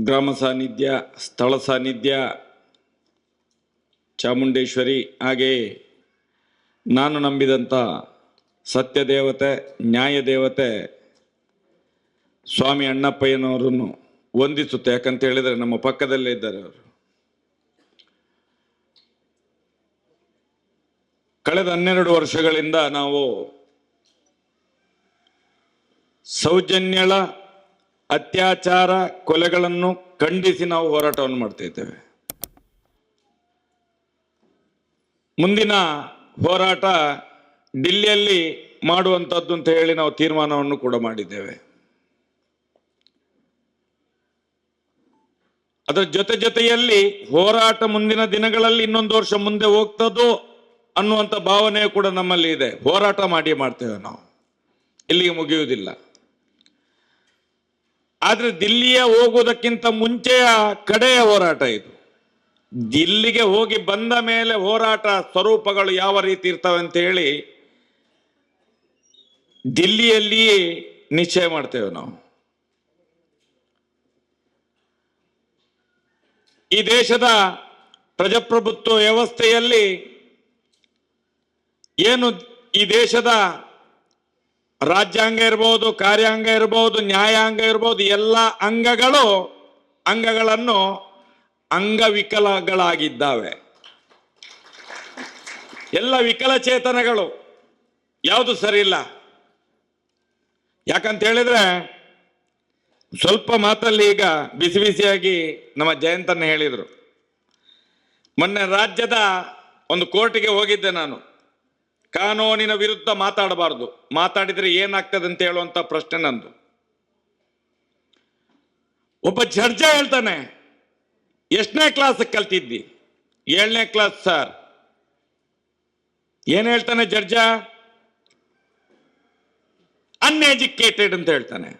ಗ್ರಾಮ ಸಾನ್ನಿಧ್ಯ, ಸ್ಥಳ ಸಾನ್ನಿಧ್ಯ, ಚಾಮುಂಡೇಶ್ವರಿ ಹಾಗೆಯೇ ನಾನು ನಂಬಿದಂಥ ಸತ್ಯ ದೇವತೆ ನ್ಯಾಯ ದೇವತೆ ಸ್ವಾಮಿ ಅಣ್ಣಪ್ಪಯ್ಯನವರನ್ನು ವಂದಿಸುತ್ತೆ. ಯಾಕಂತ ಹೇಳಿದರೆ ನಮ್ಮ ಪಕ್ಕದಲ್ಲೇ ಇದ್ದಾರೆ ಅವರು. ಕಳೆದ ಹನ್ನೆರಡು ವರ್ಷಗಳಿಂದ ನಾವು ಸೌಜನ್ಯಳ ಅತ್ಯಾಚಾರ ಕೊಲೆಗಳನ್ನು ಖಂಡಿಸಿ ನಾವು ಹೋರಾಟವನ್ನು ಮಾಡ್ತಾ ಇದ್ದೇವೆ. ಮುಂದಿನ ಹೋರಾಟ ಡಿಲ್ಲಿಯಲ್ಲಿ ಮಾಡುವಂಥದ್ದು ಅಂತ ಹೇಳಿ ನಾವು ತೀರ್ಮಾನವನ್ನು ಕೂಡ ಮಾಡಿದ್ದೇವೆ. ಅದರ ಜೊತೆ ಜೊತೆಯಲ್ಲಿ ಹೋರಾಟ ಮುಂದಿನ ದಿನಗಳಲ್ಲಿ ಇನ್ನೊಂದು ವರ್ಷ ಮುಂದೆ ಹೋಗ್ತದೋ ಅನ್ನುವಂಥ ಭಾವನೆ ಕೂಡ ನಮ್ಮಲ್ಲಿ ಇದೆ. ಹೋರಾಟ ಮಾಡಿ ಮಾಡ್ತೇವೆ ನಾವು. ಇಲ್ಲಿಗೆ ಮುಗಿಯುವುದಿಲ್ಲ. ಆದ್ರೆ ದಿಲ್ಲಿಯ ಹೋಗುವುದಕ್ಕಿಂತ ಮುಂಚೆಯ ಕಡೆಯ ಹೋರಾಟ ಇದು. ದಿಲ್ಲಿಗೆ ಹೋಗಿ ಬಂದ ಮೇಲೆ ಹೋರಾಟ ಸ್ವರೂಪಗಳು ಯಾವ ರೀತಿ ಇರ್ತವೆ ಅಂತ ಹೇಳಿ ದಿಲ್ಲಿಯಲ್ಲಿಯೇ ನಿಶ್ಚಯ ಮಾಡ್ತೇವೆ ನಾವು. ಈ ದೇಶದ ಪ್ರಜಾಪ್ರಭುತ್ವ ವ್ಯವಸ್ಥೆಯಲ್ಲಿ ಏನು ಈ ದೇಶದ ರಾಜ್ಯಾಂಗ ಇರಬಹುದು ಕಾರ್ಯಾಂಗ ಇರಬಹುದು ನ್ಯಾಯಾಂಗ ಇರಬಹುದು ಎಲ್ಲ ಅಂಗಗಳು ಅಂಗಗಳನ್ನು ಅಂಗವಿಕಲಗಳಾಗಿದ್ದಾವೆ. ಎಲ್ಲ ವಿಕಲಚೇತನಗಳು. ಯಾವುದು ಸರಿ ಇಲ್ಲ? ಯಾಕಂತ ಹೇಳಿದ್ರೆ, ಸ್ವಲ್ಪ ಮಾತಲ್ಲಿ ಈಗ ಬಿಸಿ ಬಿಸಿಯಾಗಿ ನಮ್ಮ ಜಯಂತನ್ನ ಹೇಳಿದರು. ಮೊನ್ನೆ ರಾಜ್ಯದ ಒಂದು ಕೋರ್ಟಿಗೆ ಹೋಗಿದ್ದೆ ನಾನು. ಕಾನೂನಿನ ವಿರುದ್ಧ ಮಾತಾಡಬಾರದು. ಮಾತಾಡಿದ್ರೆ ಏನಾಗ್ತದೆ ಅಂತ ಹೇಳುವಂತ ಪ್ರಶ್ನೆ ನಂದು. ಒಬ್ಬ ಜಡ್ಜ ಹೇಳ್ತಾನೆ, ಎಷ್ಟನೇ ಕ್ಲಾಸ್ ಕಲ್ತಿದ್ದಿ? ಏಳನೇ ಕ್ಲಾಸ್ ಸರ್ ಏನ್ ಹೇಳ್ತಾನೆ ಜಡ್ಜ? ಅನ್ಎಜುಕೇಟೆಡ್ ಅಂತ ಹೇಳ್ತಾನೆ.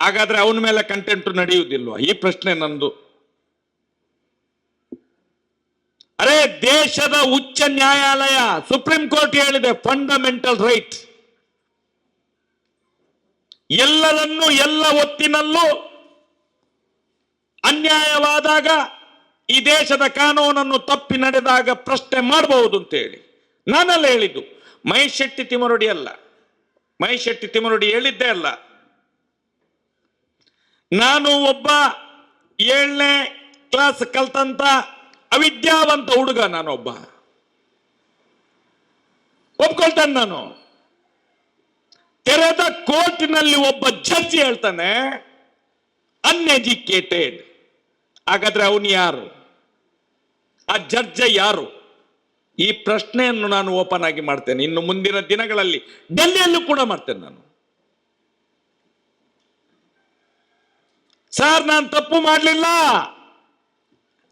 ಹಾಗಾದ್ರೆ ಅವನ ಮೇಲೆ ಕಂಟೆಂಟ್ ನಡೆಯುವುದಿಲ್ವಾ? ಈ ಪ್ರಶ್ನೆ ನಂದು. ಅರೆ, ದೇಶದ ಉಚ್ಚ ನ್ಯಾಯಾಲಯ, ಸುಪ್ರೀಂ ಕೋರ್ಟ್ ಹೇಳಿದೆ ಫಂಡಮೆಂಟಲ್ ರೈಟ್ ಎಲ್ಲರನ್ನೂ, ಎಲ್ಲ ಹೊತ್ತಿನಲ್ಲೂ ಅನ್ಯಾಯವಾದಾಗ ಈ ದೇಶದ ಕಾನೂನನ್ನು ತಪ್ಪಿ ನಡೆದಾಗ ಪ್ರಶ್ನೆ ಮಾಡಬಹುದು ಅಂತ ಹೇಳಿ ನಾನಲ್ಲ ಹೇಳಿದ್ದು. ಮಹೇಶ್ ಶೆಟ್ಟಿ ತಿಮರುಡಿ ಅಲ್ಲ. ಮಹೇಶ್ ಶೆಟ್ಟಿ ತಿಮರುಡಿ ಹೇಳಿದ್ದೇ ಅಲ್ಲ. ನಾನು ಒಬ್ಬ ಏಳನೇ ಕ್ಲಾಸ್ ಕಲ್ತಂತ ಅವಿದ್ಯಾವಂತ ಹುಡುಗ ನಾನೊಬ್ಬ. ಒಪ್ಕೊಳ್ತಾನೆ ನಾನು. ತೆರೆದ ಕೋರ್ಟಿನಲ್ಲಿ ಒಬ್ಬ ಜಡ್ಜ್ ಹೇಳ್ತಾನೆ ಅನ್ಎಜುಕೇಟೆಡ್ ಹಾಗಾದ್ರೆ ಅವನು ಯಾರು? ಆ ಜಡ್ಜ ಯಾರು? ಈ ಪ್ರಶ್ನೆಯನ್ನು ನಾನು ಓಪನ್ ಆಗಿ ಮಾಡ್ತೇನೆ. ಇನ್ನು ಮುಂದಿನ ದಿನಗಳಲ್ಲಿ ಡೆಲ್ಲಿಯಲ್ಲೂ ಕೂಡ ಮಾಡ್ತೇನೆ ನಾನು. ಸರ್, ನಾನು ತಪ್ಪು ಮಾಡಲಿಲ್ಲ.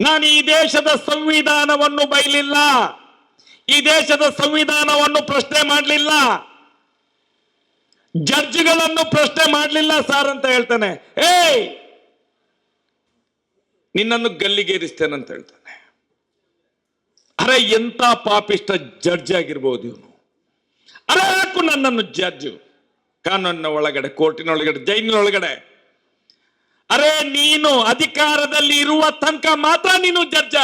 ನಾನು ಈ ದೇಶದ ಸಂವಿಧಾನವನ್ನು ಬೈಲಿಲ್ಲ. ಈ ದೇಶದ ಸಂವಿಧಾನವನ್ನು ಪ್ರಶ್ನೆ ಮಾಡಲಿಲ್ಲ. ಜಡ್ಜ್ಗಳನ್ನು ಪ್ರಶ್ನೆ ಮಾಡಲಿಲ್ಲ ಸರ್ ಅಂತ ಹೇಳ್ತಾನೆ. ಏಯ್! ನಿನ್ನನ್ನು ಗಲ್ಲಿಗೇರಿಸ್ತೇನೆ ಅಂತ ಹೇಳ್ತಾನೆ. ಅರೆ ಎಂತ ಪಾಪಿಷ್ಟ ಜಡ್ಜ್ ಆಗಿರ್ಬೋದು ಇವನು. ಅರೆ, ಯಾಕು ನನ್ನನ್ನು ಜಡ್ಜ್ ಕಾನೂನಿನ ಒಳಗಡೆ ಕೋರ್ಟಿನ ಒಳಗಡೆ, ಜೈಲಿನ ಒಳಗಡೆ. ಅರೆ, ನೀನು ಅಧಿಕಾರದಲ್ಲಿ ಇರುವ ತನಕ ಮಾತ್ರ ನೀನು ಜಡ್ಜ.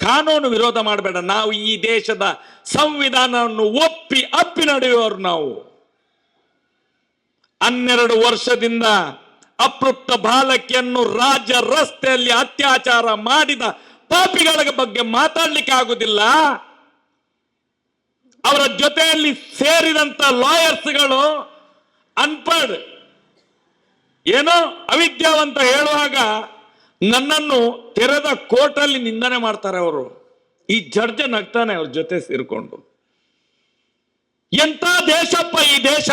ಕಾನೂನು ವಿರೋಧ ಮಾಡಬೇಡ. ನಾವು ಈ ದೇಶದ ಸಂವಿಧಾನವನ್ನು ಒಪ್ಪಿ ಅಪ್ಪಿ ನಡೆಯುವವರು ನಾವು. ಹನ್ನೆರಡು ವರ್ಷದಿಂದ ಅಪೃಪ್ತ ಬಾಲಕಿಯನ್ನು ರಾಜ್ಯ ರಸ್ತೆಯಲ್ಲಿ ಅತ್ಯಾಚಾರ ಮಾಡಿದ ಪಾಪಿಗಳ ಬಗ್ಗೆ ಮಾತಾಡ್ಲಿಕ್ಕೆ ಆಗುದಿಲ್ಲ. ಅವರ ಜೊತೆಯಲ್ಲಿ ಸೇರಿದಂತ ಲಾಯರ್ಸ್ಗಳು ಅನ್ಪಡ್ ಏನೋ ಅವಿದ್ಯಾವಂತ ಹೇಳುವಾಗ ನನ್ನನ್ನು ತೆರೆದ ಕೋರ್ಟಲ್ಲಿ ನಿಂದನೆ ಮಾಡ್ತಾರೆ ಅವರು. ಈ ಜಡ್ಜ ನಗ್ತಾನೆ ಅವ್ರ ಜೊತೆ ಸೇರ್ಕೊಂಡು. ಎಂತ ದೇಶಪ್ಪ ಈ ದೇಶ?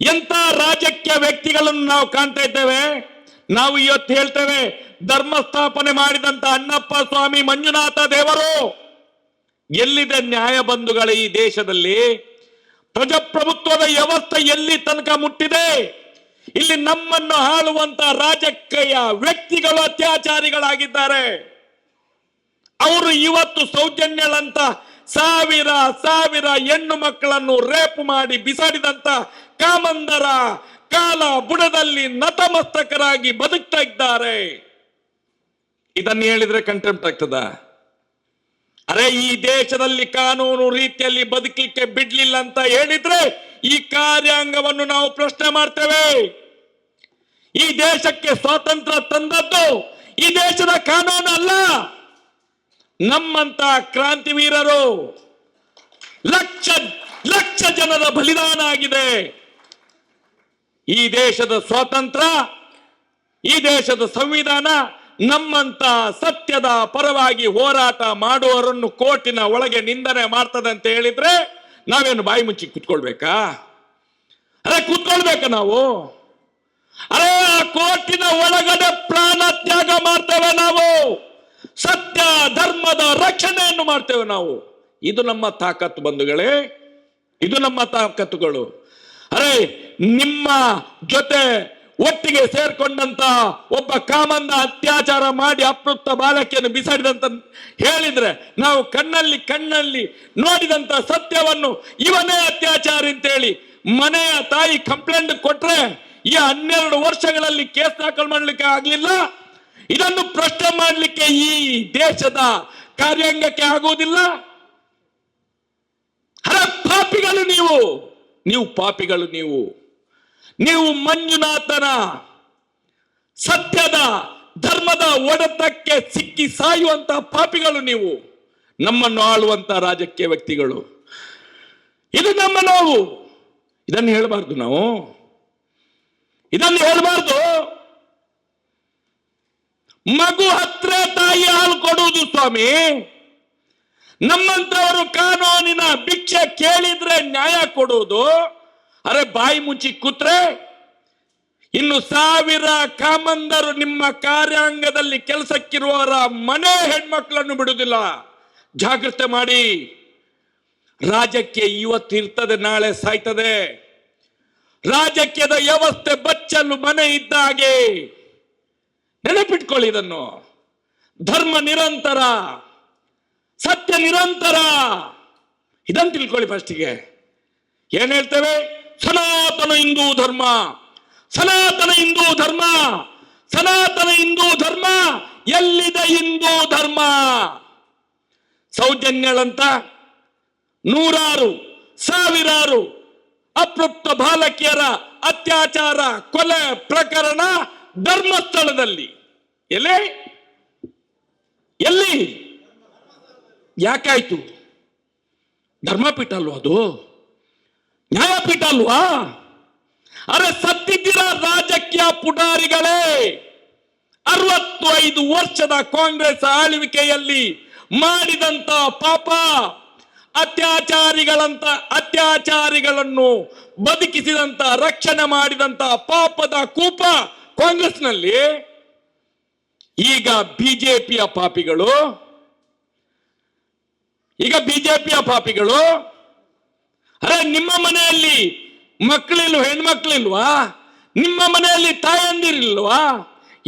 ಎಂತ ರಾಜಕೀಯ ವ್ಯಕ್ತಿಗಳನ್ನು ನಾವು ಕಾಣ್ತಾ ಇದ್ದೇವೆ? ನಾವು ಇವತ್ತು ಹೇಳ್ತೇವೆ ಧರ್ಮ ಸ್ಥಾಪನೆ ಮಾಡಿದಂತ ಅಣ್ಣಪ್ಪ ಸ್ವಾಮಿ ಮಂಜುನಾಥ ದೇವರು. ಎಲ್ಲಿದೆ ನ್ಯಾಯ ಬಂಧುಗಳ ಈ ದೇಶದಲ್ಲಿ? ಪ್ರಜಾಪ್ರಭುತ್ವದ ವ್ಯವಸ್ಥೆ ಎಲ್ಲಿ ತನಕ ಮುಟ್ಟಿದೆ? ಇಲ್ಲಿ ನಮ್ಮನ್ನು ಆಳುವಂತ ರಾಜಕೀಯ ವ್ಯಕ್ತಿಗಳು, ಅತ್ಯಾಚಾರಿಗಳಾಗಿದ್ದಾರೆ. ಅವರು ಇವತ್ತು ಸೌಜನ್ಯಳಂತ ಸಾವಿರ ಸಾವಿರ ಹೆಣ್ಣು ಮಕ್ಕಳನ್ನು ರೇಪ್ ಮಾಡಿ ಬಿಸಾಡಿದಂತ ಕಾಮಂದರ ಕಾಲ ಬುಡದಲ್ಲಿ ನತಮಸ್ತಕರಾಗಿ ಬದುಕ್ತಾ ಇದ್ದಾರೆ. ಇದನ್ನು ಹೇಳಿದ್ರೆ ಕಂಟೆಂಪ್ಟ್ ಆಗ್ತದ? ಅರೆ, ಈ ದೇಶದಲ್ಲಿ ಕಾನೂನು ರೀತಿಯಲ್ಲಿ ಬದುಕಲಿಕ್ಕೆ ಬಿಡ್ಲಿಲ್ಲ ಅಂತ ಹೇಳಿದ್ರೆ ಈ ಕಾರ್ಯಾಂಗವನ್ನು ನಾವು ಪ್ರಶ್ನೆ ಮಾಡ್ತೇವೆ. ಈ ದೇಶಕ್ಕೆ ಸ್ವಾತಂತ್ರ್ಯ ತಂದದ್ದು ಈ ದೇಶದ ಕಾನೂನು ಅಲ್ಲ. ನಮ್ಮಂತ ಕ್ರಾಂತಿವೀರರು ಲಕ್ಷ ಲಕ್ಷ ಜನರ ಬಲಿದಾನ ಆಗಿದೆ. ಈ ದೇಶದ ಸ್ವಾತಂತ್ರ್ಯ, ಈ ದೇಶದ ಸಂವಿಧಾನ ನಮ್ಮಂತ ಸತ್ಯದ ಪರವಾಗಿ ಹೋರಾಟ ಮಾಡುವವರನ್ನು ಕೋರ್ಟಿನ ಒಳಗೆ ನಿಂದನೆ ಮಾಡ್ತದೆ ಅಂತ ಹೇಳಿದ್ರೆ ನಾವೇನು ಬಾಯಿ ಮುಚ್ಚಿ ಕುತ್ಕೊಳ್ಬೇಕಾ? ಅರೆ, ಕುತ್ಕೊಳ್ಬೇಕಾ ನಾವು. ಅರೆ, ಆ ಕೋಟಿನ ಒಳಗಡೆ ಪ್ರಾಣ ತ್ಯಾಗ ಮಾಡ್ತೇವೆ ನಾವು. ಸತ್ಯ, ಧರ್ಮದ ರಕ್ಷಣೆಯನ್ನು ಮಾಡ್ತೇವೆ ನಾವು. ಇದು ನಮ್ಮ ತಾಕತ್ತು ಬಂಧುಗಳೇ. ಇದು ನಮ್ಮ ತಾಕತ್ತುಗಳು. ಅರೆ, ನಿಮ್ಮ ಜೊತೆ ಒಟ್ಟಿಗೆ ಸೇರ್ಕೊಂಡಂತ ಒಬ್ಬ ಕಾಮಂದ ಅತ್ಯಾಚಾರ ಮಾಡಿ ಅಪ್ರಪ್ತ ಬಾಲಕಿಯನ್ನು ಬಿಸಾಡಿದಂತ ಹೇಳಿದ್ರೆ ನಾವು ಕಣ್ಣಲ್ಲಿ ಕಣ್ಣಲ್ಲಿ ನೋಡಿದಂತ ಸತ್ಯವನ್ನು ಇವನೇ ಅತ್ಯಾಚಾರಿ ಅಂತೇಳಿ ಮನೆಯ ತಾಯಿ ಕಂಪ್ಲೇಂಟ್ ಕೊಟ್ರೆ ಈ ಹನ್ನೆರಡು ವರ್ಷಗಳಲ್ಲಿ ಕೇಸ್ ದಾಖಲು ಮಾಡ್ಲಿಕ್ಕೆ ಆಗ್ಲಿಲ್ಲ. ಇದನ್ನು ಪ್ರಶ್ನೆ ಮಾಡಲಿಕ್ಕೆ ಈ ದೇಶದ ಕಾರ್ಯಾಂಗಕ್ಕೆ ಆಗುವುದಿಲ್ಲ. ಅರೆ ಪಾಪಿಗಳು ನೀವು ನೀವು ಪಾಪಿಗಳು ನೀವು. ನೀವು ಮಂಜುನಾಥನ ಸತ್ಯದ ಧರ್ಮದ ಒಡೆತಕ್ಕೆ ಸಿಕ್ಕಿ ಸಾಯುವಂತಹ ಪಾಪಿಗಳು ನೀವು. ನಮ್ಮನ್ನು ಆಳುವಂತ ರಾಜಕೀಯ ವ್ಯಕ್ತಿಗಳು. ಇದು ನಮ್ಮ ನೋವು. ಇದನ್ನು ಹೇಳಬಾರ್ದು ನಾವು. ಇದನ್ನು ಹೇಳಬಾರ್ದು. ಮಗು ಹತ್ರ ತಾಯಿ ಹಾಲು ಕೊಡುವುದು ಸ್ವಾಮಿ. ನಮ್ಮಂತವರು ಕಾನೂನಿನ ಭಿಕ್ಷೆ ಕೇಳಿದ್ರೆ ನ್ಯಾಯ ಕೊಡುವುದು. ಅರೆ ಬಾಯಿ ಮುಚ್ಚಿ ಕೂತ್ರೆ ಇನ್ನು ಸಾವಿರ ಕಾಮಂದರು ನಿಮ್ಮ ಕಾರ್ಯಾಂಗದಲ್ಲಿ ಕೆಲಸಕ್ಕಿರುವವರ ಮನೆ ಹೆಣ್ಮಕ್ಳನ್ನು ಬಿಡುವುದಿಲ್ಲ. ಜಾಗ್ರತೆ ಮಾಡಿ. ರಾಜಕ್ಕೆ ಇವತ್ತು ಇರ್ತದೆ, ನಾಳೆ ಸಾಯ್ತದೆ. ರಾಜಕೀಯದ ವ್ಯವಸ್ಥೆ ಬಚ್ಚಲು ಮನೆ ಇದ್ದ ಹಾಗೆ ನೆನಪಿಟ್ಕೊಳ್ಳಿ ಇದನ್ನು. ಧರ್ಮ ನಿರಂತರ, ಸತ್ಯ ನಿರಂತರ. ಇದನ್ನು ತಿಳ್ಕೊಳ್ಳಿ ಫಸ್ಟಿಗೆ ಏನ್ ಹೇಳ್ತೇವೆ? ಸನಾತನ ಹಿಂದೂ ಧರ್ಮ, ಸನಾತನ ಹಿಂದೂ ಧರ್ಮ, ಸನಾತನ ಹಿಂದೂ ಧರ್ಮ, ಎಲ್ಲಿದೆ ಹಿಂದೂ ಧರ್ಮ? ಸೌಜನ್ಯಗಳಂತ ನೂರಾರು, ಸಾವಿರಾರು ಅಪೃಪ್ತ ಬಾಲಕಿಯರ ಅತ್ಯಾಚಾರ, ಕೊಲೆ ಪ್ರಕರಣ ಧರ್ಮಸ್ಥಳದಲ್ಲಿ. ಎಲ್ಲಿ? ಎಲ್ಲಿ? ಯಾಕಾಯ್ತು? ಧರ್ಮಪೀಠ ಅಲ್ವಾ ಅದು? ನ್ಯಾಯಪೀಠ ಅಲ್ವಾ? ಅರೆ ಸತ್ತಿದ್ದೀರ ರಾಜಕೀಯ ಪುಟಾರಿಗಳೇ ಅರವತ್ತು ಐದು ವರ್ಷದ ಕಾಂಗ್ರೆಸ್ ಆಳ್ವಿಕೆಯಲ್ಲಿ ಮಾಡಿದಂತ ಪಾಪ, ಅತ್ಯಾಚಾರಿಗಳಂತ ಅತ್ಯಾಚಾರಿಗಳನ್ನು ಬದುಕಿಸಿದಂತ, ರಕ್ಷಣೆ ಮಾಡಿದಂತ ಪಾಪದ ಕೂಪ ಕಾಂಗ್ರೆಸ್ನಲ್ಲಿ. ಈಗ ಬಿಜೆಪಿಯ ಪಾಪಿಗಳು, ಈಗ ಬಿಜೆಪಿಯ ಪಾಪಿಗಳು ಅರೆ, ನಿಮ್ಮ ಮನೆಯಲ್ಲಿ ಮಕ್ಕಳಿಲ್ವ, ಹೆಣ್ಮಕ್ಳಿಲ್ವಾ? ನಿಮ್ಮ ಮನೆಯಲ್ಲಿ ತಾಯಂದಿರಿಲ್ವಾ?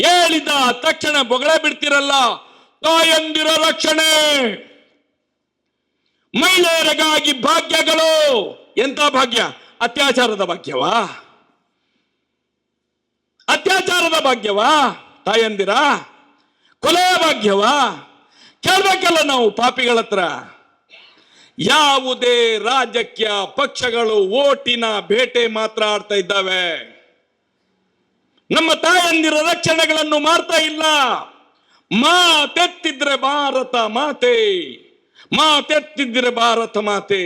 ಹೇಳಿದ ತಕ್ಷಣ ಬೊಗಳೆ ಬಿಡ್ತಿರಲ್ಲ? ತಾಯಂದಿರ ರಕ್ಷಣೆ! ಮಹಿಳೆಯರಿಗಾಗಿ ಭಾಗ್ಯಗಳು! ಎಂತ ಭಾಗ್ಯ? ಅತ್ಯಾಚಾರದ ಭಾಗ್ಯವಾ? ಅತ್ಯಾಚಾರದ ಭಾಗ್ಯವಾ? ತಾಯಂದಿರ? ಕೊಲೆಯ ಭಾಗ್ಯವಾ? ಕೇಳ್ಬೇಕಲ್ಲ ನಾವು ಪಾಪಿಗಳ ಹತ್ರ ಯಾವುದೇ ರಾಜಕೀಯ ಪಕ್ಷಗಳು ಓಟಿನ ಬೇಟೆ ಮಾತ್ರ ಆಡ್ತಾ ಇದ್ದಾವೆ. ನಮ್ಮ ತಾಯಂದಿರ ರಕ್ಷಣೆಗಳನ್ನು ಮಾಡ್ತಾ ಇಲ್ಲ. ಮಾತೆತ್ತಿದ್ರೆ ಭಾರತ ಮಾತೆ. ಮಾತೆತ್ತಿದ್ರೆ ಭಾರತ ಮಾತೆ.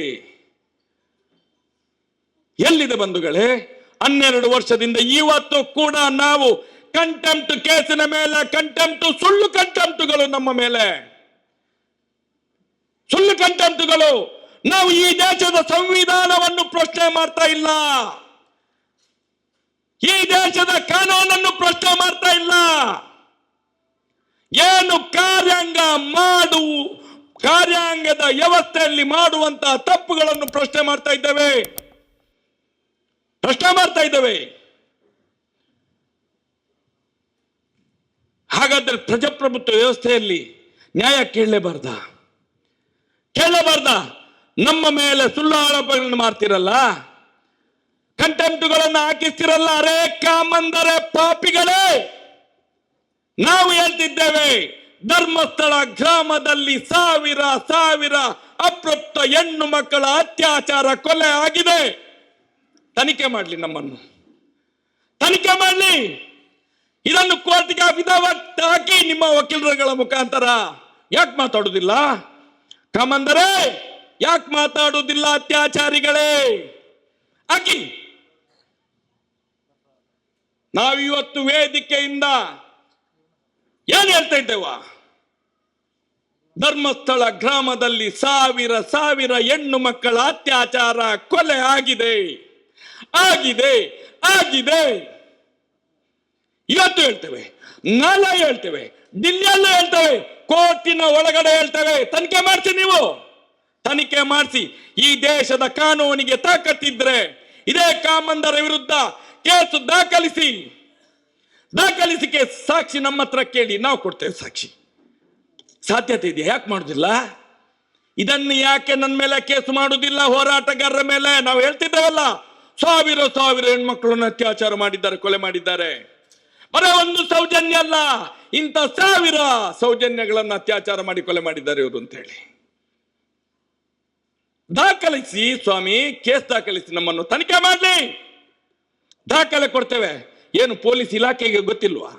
ಎಲ್ಲಿದೆ ಬಂಧುಗಳೇ? ಹನ್ನೆರಡು ವರ್ಷದಿಂದ ಇವತ್ತು ಕೂಡ ನಾವು ಕಂಟೆಂಪ್ಟ್ ಕೇಸಿನ ಮೇಲೆ ಕಂಟೆಂಪ್ಟ್ ಸುಳ್ಳು ಕಂಟೆಂಪ್ಟ್ಗಳು ನಮ್ಮ ಮೇಲೆ. ಸುಳ್ಳು ಕಂಟೆಂಟ್ಗಳು. ನಾವು ಈ ದೇಶದ ಸಂವಿಧಾನವನ್ನು ಪ್ರಶ್ನೆ ಮಾಡ್ತಾ ಇಲ್ಲ. ಈ ದೇಶದ ಕಾನೂನನ್ನು ಪ್ರಶ್ನೆ ಮಾಡ್ತಾ ಇಲ್ಲ. ಏನು ಕಾರ್ಯಾಂಗ ಮಾಡು, ಕಾರ್ಯಾಂಗದ ವ್ಯವಸ್ಥೆಯಲ್ಲಿ ಮಾಡುವಂತಹ ತಪ್ಪುಗಳನ್ನು ಪ್ರಶ್ನೆ ಮಾಡ್ತಾ ಇದ್ದೇವೆ. ಪ್ರಶ್ನೆ ಮಾಡ್ತಾ ಇದ್ದೇವೆ. ಹಾಗಾದ್ರೆ ಪ್ರಜಾಪ್ರಭುತ್ವ ವ್ಯವಸ್ಥೆಯಲ್ಲಿ ನ್ಯಾಯ ಕೇಳಲೇಬಾರ್ದ? ಕೇಳಲೇಬಾರ್ದ ನಮ್ಮ ಮೇಲೆ ಸುಳ್ಳು ಆರೋಪಗಳನ್ನು ಮಾಡ್ತಿರಲ್ಲ? ಕಂಟೆಂಟ್ಗಳನ್ನು ಹಾಕಿಸ್ತಿರಲ್ಲ ಅರೇ ಕಾಮಂದರೆ ಪಾಪಿಗಳೇ? ನಾವು ಹೇಳ್ತಿದ್ದೇವೆ, ಧರ್ಮಸ್ಥಳ ಗ್ರಾಮದಲ್ಲಿ ಸಾವಿರ ಸಾವಿರ ಅಪ್ರಪ್ತ ಹೆಣ್ಣು ಮಕ್ಕಳ ಅತ್ಯಾಚಾರ ಕೊಲೆ ಆಗಿದೆ. ತನಿಖೆ ಮಾಡಲಿ ನಮ್ಮನ್ನು. ತನಿಖೆ ಮಾಡಲಿ. ಇದನ್ನು ಕೋರ್ಟ್ಗೆ ವಿಧವತ್ ಹಾಕಿ ನಿಮ್ಮ ವಕೀಲರುಗಳ ಮುಖಾಂತರ. ಯಾಕೆ ಮಾತಾಡುದಿಲ್ಲ? ಕಾಮಂದರೆ, ಯಾಕೆ ಮಾತಾಡುವುದಿಲ್ಲ ಅತ್ಯಾಚಾರಿಗಳೇ? ಅಕ್ಕಿ ನಾವಿವತ್ತು ವೇದಿಕೆಯಿಂದ ಏನ್ ಹೇಳ್ತಾ ಇದ್ದೇವ? ಧರ್ಮಸ್ಥಳ ಗ್ರಾಮದಲ್ಲಿ ಸಾವಿರ ಸಾವಿರ ಹೆಣ್ಣು ಮಕ್ಕಳ ಅತ್ಯಾಚಾರ ಕೊಲೆ ಆಗಿದೆ. ಆಗಿದೆ ಆಗಿದೆ. ಇವತ್ತು ಹೇಳ್ತೇವೆ, ನಾಳೆ ಹೇಳ್ತೇವೆ, ದಿಲ್ಲಿಯಲ್ಲೂ ಹೇಳ್ತೇವೆ. ಕೋರ್ಟಿನ ಒಳಗಡೆ ಹೇಳ್ತೇವೆ, ತನಿಖೆ ಮಾಡಿಸಿ ನೀವು. ತನಿಖೆ ಮಾಡಿಸಿ, ಈ ದೇಶದ ಕಾನೂನಿಗೆ ತಾಕತ್ತಿದ್ರೆ ಇದೇ ಕಾಮಂದರ ವಿರುದ್ಧ ಕೇಸು ದಾಖಲಿಸಿ. ದಾಖಲಿಸಿ ಕೇಸ್, ಸಾಕ್ಷಿ ನಮ್ಮ ಹತ್ರ ಕೇಳಿ, ನಾವು ಕೊಡ್ತೇವೆ ಸಾಕ್ಷಿ. ಸಾಧ್ಯತೆ ಇದೆಯಾ ಯಾಕೆ ಮಾಡುದಿಲ್ಲ? ಇದನ್ನು ಯಾಕೆ ನನ್ನ ಮೇಲೆ ಕೇಸು ಮಾಡುವುದಿಲ್ಲ ಹೋರಾಟಗಾರರ ಮೇಲೆ? ನಾವು ಹೇಳ್ತಿದ್ದೇವಲ್ಲ, ಸಾವಿರ ಸಾವಿರ ಹೆಣ್ಮಕ್ಳನ್ನ ಅತ್ಯಾಚಾರ ಮಾಡಿದ್ದಾರೆ, ಕೊಲೆ ಮಾಡಿದ್ದಾರೆ. ಬರೀ ಒಂದು ಸೌಜನ್ಯ ಅಲ್ಲ. ಇಂಥ ಸಾವಿರ ಸೌಜನ್ಯಗಳನ್ನು ಅತ್ಯಾಚಾರ ಮಾಡಿ ಕೊಲೆ ಮಾಡಿದ್ದಾರೆ ಇವರು ಅಂತ ಹೇಳಿ ದಾಖಲಿಸಿ ಸ್ವಾಮಿ, ಕೇಸ್ ದಾಖಲಿಸಿ ನಮ್ಮನ್ನು ತನಿಖೆ ಮಾಡಲಿ. ದಾಖಲೆ ಕೊಡ್ತೇವೆ. ಏನು ಪೊಲೀಸ್ ಇಲಾಖೆಗೆ ಗೊತ್ತಿಲ್ವಾ?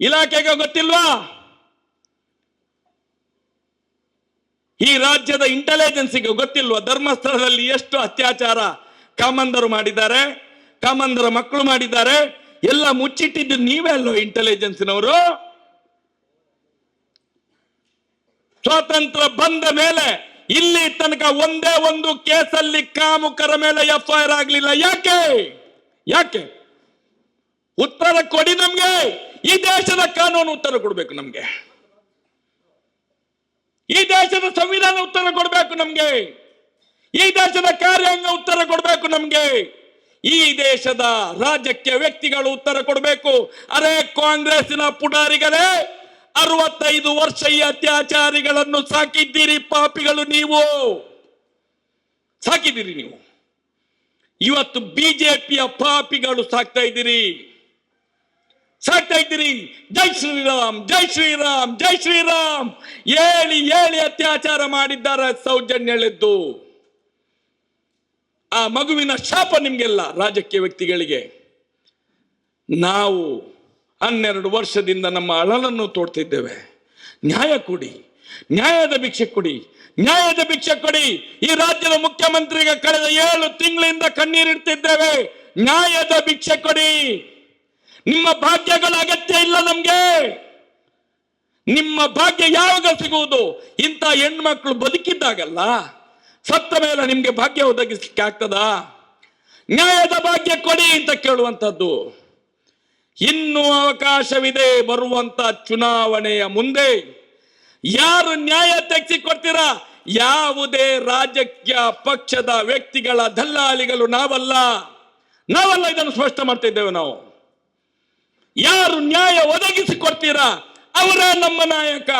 ಇಲಾಖೆಗೆ ಗೊತ್ತಿಲ್ವಾ? ಈ ರಾಜ್ಯದ ಇಂಟೆಲಿಜೆನ್ಸಿಗೆ ಗೊತ್ತಿಲ್ವಾ? ಧರ್ಮಸ್ಥಳದಲ್ಲಿ ಎಷ್ಟು ಅತ್ಯಾಚಾರ ಕಾಮಂದರು ಮಾಡಿದ್ದಾರೆ, ಕಾಮಂದರ ಮಕ್ಕಳು ಮಾಡಿದ್ದಾರೆ ಎಲ್ಲ ಮುಚ್ಚಿಟ್ಟಿದ್ದು ನೀವೇ ಅಲ್ಲೋ ಇಂಟೆಲಿಜೆನ್ಸ್ನವರು ಸ್ವಾತಂತ್ರ್ಯ ಬಂದ ಮೇಲೆ ಇಲ್ಲಿ ತನಕ ಒಂದೇ ಒಂದು ಕೇಸಲ್ಲಿ ಕಾಮುಕರ ಮೇಲೆ ಎಫ್ ಐ ಆರ್ ಆಗ್ಲಿಲ್ಲ. ಯಾಕೆ? ಯಾಕೆ? ಉತ್ತರ ಕೊಡಿ ನಮ್ಗೆ. ಈ ದೇಶದ ಕಾನೂನು ಉತ್ತರ ಕೊಡ್ಬೇಕು ನಮ್ಗೆ. ಈ ದೇಶದ ಸಂವಿಧಾನ ಉತ್ತರ ಕೊಡ್ಬೇಕು ನಮ್ಗೆ. ಈ ದೇಶದ ಕಾರ್ಯಾಂಗ ಉತ್ತರ ಕೊಡಬೇಕು ನಮ್ಗೆ. ಈ ದೇಶದ ರಾಜ್ಯಕ್ಕೆ ವ್ಯಕ್ತಿಗಳು ಉತ್ತರ ಕೊಡಬೇಕು. ಅರೆ, ಕಾಂಗ್ರೆಸ್ಸಿನ ಪುಡಾರಿಗಳೇ, ಅರವತ್ತೈದು ವರ್ಷ ಈ ಅತ್ಯಾಚಾರಿಗಳನ್ನು ಸಾಕಿದ್ದೀರಿ ಪಾಪಿಗಳು ನೀವು. ಸಾಕಿದ್ದೀರಿ ನೀವು. ಇವತ್ತು ಬಿಜೆಪಿಯ ಪಾಪಿಗಳು ಸಾಕ್ತಾ ಇದ್ದೀರಿ. ಸಾಕ್ತಾ ಇದ್ದೀರಿ. ಜೈ ಶ್ರೀರಾಮ್ ಜೈ ಶ್ರೀರಾಮ್ ಜೈ ಶ್ರೀರಾಮ್. ಹೇಳಿ ಹೇಳಿ ಅತ್ಯಾಚಾರ ಮಾಡಿದ್ದಾರೆ ಸೌಜನ್ಯಳೆದ್ದು. ಆ ಮಗುವಿನ ಶಾಪ ನಿಮಗೆಲ್ಲ ರಾಜಕೀಯ ವ್ಯಕ್ತಿಗಳಿಗೆ. ನಾವು ಹನ್ನೆರಡು ವರ್ಷದಿಂದ ನಮ್ಮ ಅಳಲನ್ನು ತೋಡ್ತಿದ್ದೇವೆ. ನ್ಯಾಯ ಕೊಡಿ, ನ್ಯಾಯದ ಭಿಕ್ಷೆ ಕೊಡಿ, ನ್ಯಾಯದ ಭಿಕ್ಷೆ ಕೊಡಿ. ಈ ರಾಜ್ಯದ ಮುಖ್ಯಮಂತ್ರಿಗೆ ಕಳೆದ ಏಳು ತಿಂಗಳಿಂದ ಕಣ್ಣೀರಿಡ್ತಿದ್ದೇವೆ ನ್ಯಾಯದ ಭಿಕ್ಷೆ ಕೊಡಿ. ನಿಮ್ಮ ಭಾಗ್ಯಗಳ ಅಗತ್ಯ ಇಲ್ಲ ನಮ್ಗೆ. ನಿಮ್ಮ ಭಾಗ್ಯ ಯಾವಾಗ ಸಿಗುವುದು? ಇಂಥ ಹೆಣ್ಮಕ್ಳು ಬದುಕಿದ್ದಾಗಲ್ಲ. ಸತ್ತ ಮೇಲೆ ನಿಮ್ಗೆ ಭಾಗ್ಯ ಒದಗಿಸ್ಲಿಕ್ಕೆ ಆಗ್ತದಾ? ನ್ಯಾಯದ ಭಾಗ್ಯ ಕೊಡಿ ಅಂತ ಕೇಳುವಂಥದ್ದು. ಇನ್ನೂ ಅವಕಾಶವಿದೆ ಬರುವಂತ ಚುನಾವಣೆಯ ಮುಂದೆ. ಯಾರು ನ್ಯಾಯ ತೆಗೆಸಿಕೊಡ್ತೀರಾ? ಯಾವುದೇ ರಾಜಕೀಯ ಪಕ್ಷದ ವ್ಯಕ್ತಿಗಳ ದಲ್ಲಾಳಿಗಳು ನಾವಲ್ಲ. ನಾವಲ್ಲ ಇದನ್ನು ಸ್ಪಷ್ಟ ಮಾಡ್ತಿದ್ದೇವೆ ನಾವು. ಯಾರು ನ್ಯಾಯ ಒದಗಿಸಿಕೊಡ್ತೀರಾ? ಅವರೇ ನಮ್ಮ ನಾಯಕ.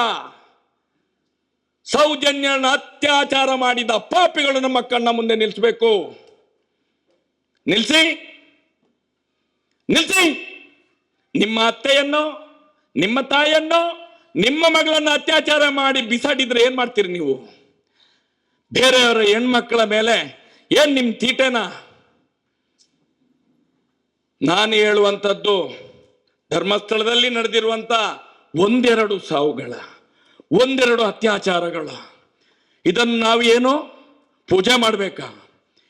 ಸೌಜನ್ಯನ ಅತ್ಯಾಚಾರ ಮಾಡಿದ ಪಾಪಿಗಳು ನಮ್ಮ ಕಣ್ಣ ಮುಂದೆ ನಿಲ್ಲಿಸಬೇಕು ನಿಲ್ಸಿ. ನಿಲ್ಸಿ. ನಿಮ್ಮ ಅತ್ತೆಯನ್ನು, ನಿಮ್ಮ ತಾಯಿಯನ್ನು, ನಿಮ್ಮ ಮಗಳನ್ನು ಅತ್ಯಾಚಾರ ಮಾಡಿ ಬಿಸಾಡಿದ್ರೆ ಏನ್ ಮಾಡ್ತೀರಿ ನೀವು? ಬೇರೆಯವರ ಹೆಣ್ಮಕ್ಕಳ ಮೇಲೆ ಏನ್ ನಿಮ್ ತೀಟೆನ? ನಾನು ಹೇಳುವಂಥದ್ದು ಧರ್ಮಸ್ಥಳದಲ್ಲಿ ನಡೆದಿರುವಂತ ಒಂದೆರಡು ಸಾವುಗಳ. ಒಂದೆರಡು ಅತ್ಯಾಚಾರಗಳ. ಇದನ್ನು ನಾವು ಏನು? ಪೂಜೆ ಮಾಡಬೇಕಾ?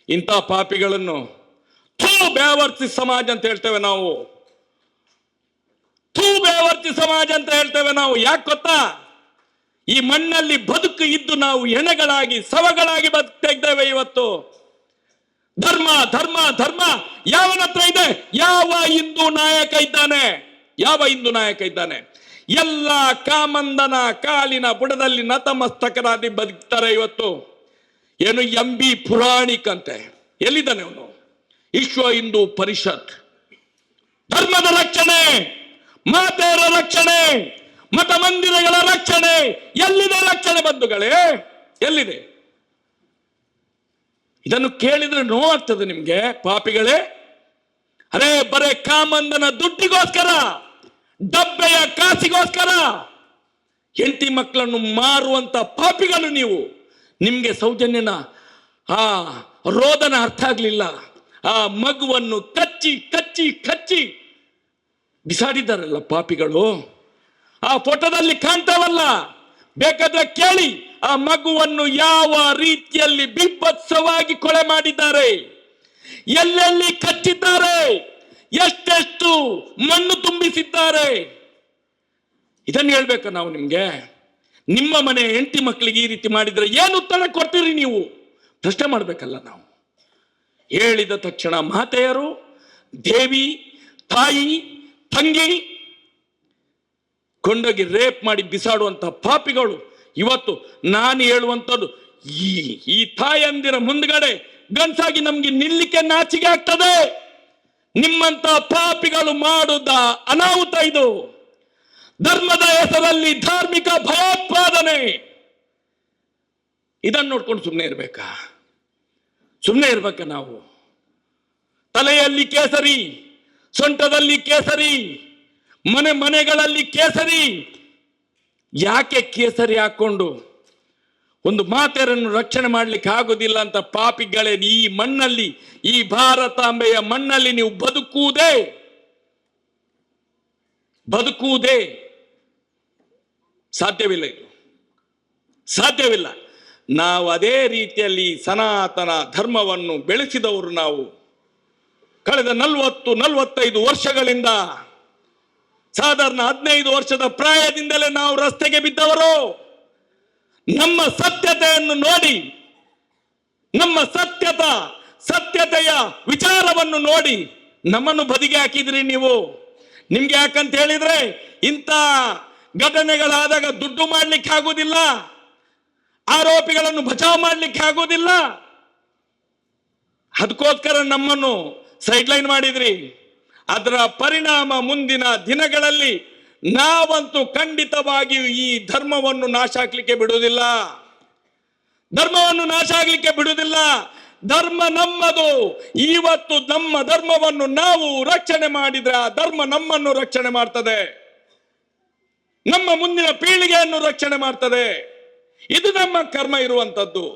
ಇಂಥ ಪಾಪಿಗಳನ್ನು ತೂ ಬೇವರ್ತಿ ಸಮಾಜ ಅಂತ ಹೇಳ್ತೇವೆ ನಾವು. ಥೂ ಬೇವರ್ತಿ ಸಮಾಜ ಅಂತ ಹೇಳ್ತೇವೆ ನಾವು. ಯಾಕೆ ಗೊತ್ತಾ? ಈ ಮಣ್ಣಲ್ಲಿ ಬದುಕು ಇದ್ದು ನಾವು ಎಣೆಗಳಾಗಿ ಸವಗಳಾಗಿ ಬದುಕ್ತಾ ಇವತ್ತು. ಧರ್ಮ ಧರ್ಮ ಧರ್ಮ. ಯಾವನ ಹತ್ರ ಇದೆ? ಯಾವ ಹಿಂದೂ ನಾಯಕ ಇದ್ದಾನೆ? ಯಾವ ಹಿಂದೂ ನಾಯಕ ಇದ್ದಾನೆ? ಎಲ್ಲ ಕಾಮಂದನ ಕಾಲಿನ ಬುಡದಲ್ಲಿ ನತಮಸ್ತಕರಾಗಿ ಬದುಕ್ತಾರೆ ಇವತ್ತು. ಏನು ಎಂ ಬಿ ಪುರಾಣಿಕ್ ಅಂತೆ. ಎಲ್ಲಿದ್ದಾನೆ ಅವನು? ವಿಶ್ವ ಹಿಂದೂ ಪರಿಷತ್. ಧರ್ಮದ ರಕ್ಷಣೆ, ಮಾತೆಯರ ರಕ್ಷಣೆ ಮತ ಮಂದಿರಗಳ ರಕ್ಷಣೆ, ಎಲ್ಲಿದೆ ರಕ್ಷಣೆ ಬಂಧುಗಳೇ? ಎಲ್ಲಿದೆ? ಇದನ್ನು ಕೇಳಿದ್ರೆ ನೋವಾಗ್ತದೆ ನಿಮ್ಗೆ ಪಾಪಿಗಳೇ. ಅರೇ ಬರೇ ಕಾಮಂದನ ದುಡ್ಡಿಗೋಸ್ಕರ. ಡಬ್ಬೆಯ ಕಾಸಿಗೋಸ್ಕರ ಹೆಂಡತಿ ಮಕ್ಕಳನ್ನು ಮಾರುವಂತ ಪಾಪಿಗಳು ನೀವು. ನಿಮಗೆ ಸೌಜನ್ಯನ, ಆ, ರೋದನ ಅರ್ಥ ಆಗಲಿಲ್ಲ. ಆ ಮಗುವನ್ನು ಕಚ್ಚಿ ಕಚ್ಚಿ ಕಚ್ಚಿ ಬಿಸಾಡಿದಾರಲ್ಲ ಪಾಪಿಗಳು. ಆ ಫೋಟೋದಲ್ಲಿ ಕಾಣ್ತಾವಲ್ಲ, ಬೇಕಾದ್ರೆ ಕೇಳಿ, ಆ ಮಗುವನ್ನು ಯಾವ ರೀತಿಯಲ್ಲಿ ಬಿಬ್ಬತ್ಸವಾಗಿ ಕೊಳೆ ಮಾಡಿದ್ದಾರೆ. ಎಲ್ಲೆಲ್ಲಿ ಕಚ್ಚಿದ್ದಾರೆ? ಎಷ್ಟೆಷ್ಟು ಮಣ್ಣು ತುಂಬಿಸಿದ್ದಾರೆ. ಇದನ್ನು ಹೇಳ್ಬೇಕು ನಾವು ನಿಮ್ಗೆ? ನಿಮ್ಮ ಮನೆ ಹೆಂಡತಿ ಮಕ್ಕಳಿಗೆ ಈ ರೀತಿ ಮಾಡಿದ್ರೆ ಏನು ಉತ್ತರ ಕೊಡ್ತೀರಿ ನೀವು? ಪ್ರಶ್ನೆ ಮಾಡ್ಬೇಕಲ್ಲ ನಾವು. ಹೇಳಿದ ತಕ್ಷಣ ಮಾತೆಯರು, ದೇವಿ, ತಾಯಿ, ತಂಗಿ, ಕೊಂಡೋಗಿ ರೇಪ್ ಮಾಡಿ ಬಿಸಾಡುವಂತ ಪಾಪಿಗಳು, ಇವತ್ತು ನಾನು ಹೇಳುವಂಥದ್ದು ಈ ಈ ತಾಯಂದಿರ ಮುಂದ್ಗಡೆ ಗಂಟಾಗಿ ನಮ್ಗೆ ನಿಲ್ಲಿಕ್ಕೆ ನಾಚಿಕೆ ಆಗ್ತದೆ. ನಿಮ್ಮಂತ ಪಾಪಿಗಳು ಮಾಡುದ ಅನಾಹುತ ಇದು. ಧರ್ಮದ ಹೆಸರಲ್ಲಿ ಧಾರ್ಮಿಕ ಭಯೋತ್ಪಾದನೆ. ಇದನ್ನು ನೋಡ್ಕೊಂಡು ಸುಮ್ಮನೆ ಇರ್ಬೇಕಾ? ಸುಮ್ಮನೆ ಇರ್ಬೇಕ ನಾವು. ತಲೆಯಲ್ಲಿ ಕೇಸರಿ, ಸೊಂಟದಲ್ಲಿ ಕೇಸರಿ, ಮನೆ ಮನೆಗಳಲ್ಲಿ ಕೇಸರಿ. ಯಾಕೆ ಕೇಸರಿ ಹಾಕೊಂಡು ಒಂದು ಮಾತೆಯರನ್ನು ರಕ್ಷಣೆ ಮಾಡ್ಲಿಕ್ಕೆ ಆಗುದಿಲ್ಲ ಅಂತ ಪಾಪಿಗಳೇ, ಈ ಮಣ್ಣಲ್ಲಿ, ಈ ಭಾರತಾಂಬೆಯ ಮಣ್ಣಲ್ಲಿ ನೀವು ಬದುಕುವುದೇ? ಬದುಕುವುದೇ? ಸಾಧ್ಯವಿಲ್ಲ ಇದು. ಸಾಧ್ಯವಿಲ್ಲ. ನಾವು ಅದೇ ರೀತಿಯಲ್ಲಿ ಸನಾತನ ಧರ್ಮವನ್ನು ಬೆಳೆಸಿದವರು ನಾವು. ಕಳೆದ ನಲವತ್ತು, ನಲವತ್ತೈದು ವರ್ಷಗಳಿಂದ, ಸಾಧಾರಣ ಹದಿನೈದು ವರ್ಷದ ಪ್ರಾಯದಿಂದಲೇ ನಾವು ರಸ್ತೆಗೆ ಬಿದ್ದವರು. ನಮ್ಮ ಸತ್ಯತೆಯನ್ನು ನೋಡಿ, ನಮ್ಮ ಸತ್ಯತ ಸತ್ಯತೆಯ ವಿಚಾರವನ್ನು ನೋಡಿ ನಮ್ಮನ್ನು ಬದಿಗೆ ಹಾಕಿದ್ರಿ ನೀವು. ನಿಮ್ಗೆ ಯಾಕಂತ ಹೇಳಿದ್ರೆ, ಇಂಥ ಘಟನೆಗಳಾದಾಗ ದುಡ್ಡು ಮಾಡ್ಲಿಕ್ಕೆ ಆಗುದಿಲ್ಲ, ಆರೋಪಿಗಳನ್ನು ಬಚಾವ್ ಮಾಡ್ಲಿಕ್ಕೆ ಆಗುವುದಿಲ್ಲ ಅದಕ್ಕೋಸ್ಕರ ನಮ್ಮನ್ನು ಸೈಡ್ ಲೈನ್ ಮಾಡಿದ್ರಿ. ಅದರ ಪರಿಣಾಮ ಮುಂದಿನ ದಿನಗಳಲ್ಲಿ ನಾವಂತೂ ಖಂಡಿತವಾಗಿಯೂ ಈ ಧರ್ಮವನ್ನು ನಾಶ ಆಗ್ಲಿಕ್ಕೆ ಬಿಡುವುದಿಲ್ಲ. ಧರ್ಮವನ್ನು ನಾಶ ಆಗ್ಲಿಕ್ಕೆ ಬಿಡುವುದಿಲ್ಲ. ಧರ್ಮ ನಮ್ಮದು. ಇವತ್ತು ನಮ್ಮ ಧರ್ಮವನ್ನು ನಾವು ರಕ್ಷಣೆ ಮಾಡಿದ್ರೆ ಆ ಧರ್ಮ ನಮ್ಮನ್ನು ರಕ್ಷಣೆ ಮಾಡ್ತದೆ. ನಮ್ಮ ಮುಂದಿನ ಪೀಳಿಗೆಯನ್ನು ರಕ್ಷಣೆ ಮಾಡ್ತದೆ. ಇದು ನಮ್ಮ ಕರ್ಮ ಇರುವಂತದ್ದು.